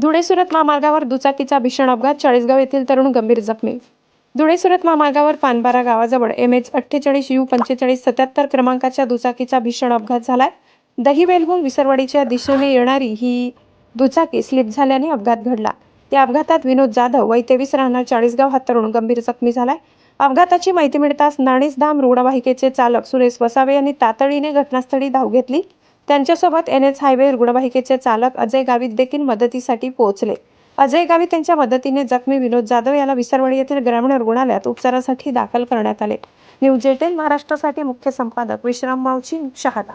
धुळे सुरत महामार्गावर दुचाकीचा भीषण अपघात चाळीसगाव येथील तरुण गंभीर जखमी. धुळे सुरत महामार्गावर पानबारा गावाजवळ एम एच अठ्ठेचाळीस यू पंचेचाळीस सत्याहत्तर क्रमांकाच्या दुचाकीचा भीषण अपघात झालाय. दहिवेलहून विसरवाडीच्या दिशेने येणारी ही दुचाकी स्लिप झाल्याने अपघात घडला. त्या अपघातात विनोद जाधव वय तेवीस राहणार चाळीसगाव हा तरुण गंभीर जखमी झालाय. अपघाताची माहिती मिळताच नाणेसधाम रुग्णवाहिकेचे चालक सुरेश वसावे यांनी तातडीने घटनास्थळी धाव घेतली. त्यांच्यासोबत एन एच हायवे रुग्णवाहिकेचे चालक अजय गावित देखील मदतीसाठी पोहोचले. अजय गावित यांच्या मदतीने जखमी विनोद जाधव याला विसरवाडी येथील ग्रामीण रुग्णालयात उपचारासाठी दाखल करण्यात आले. न्यूज एटेन महाराष्ट्रासाठी मुख्य संपादक विश्राम मावची शहादा.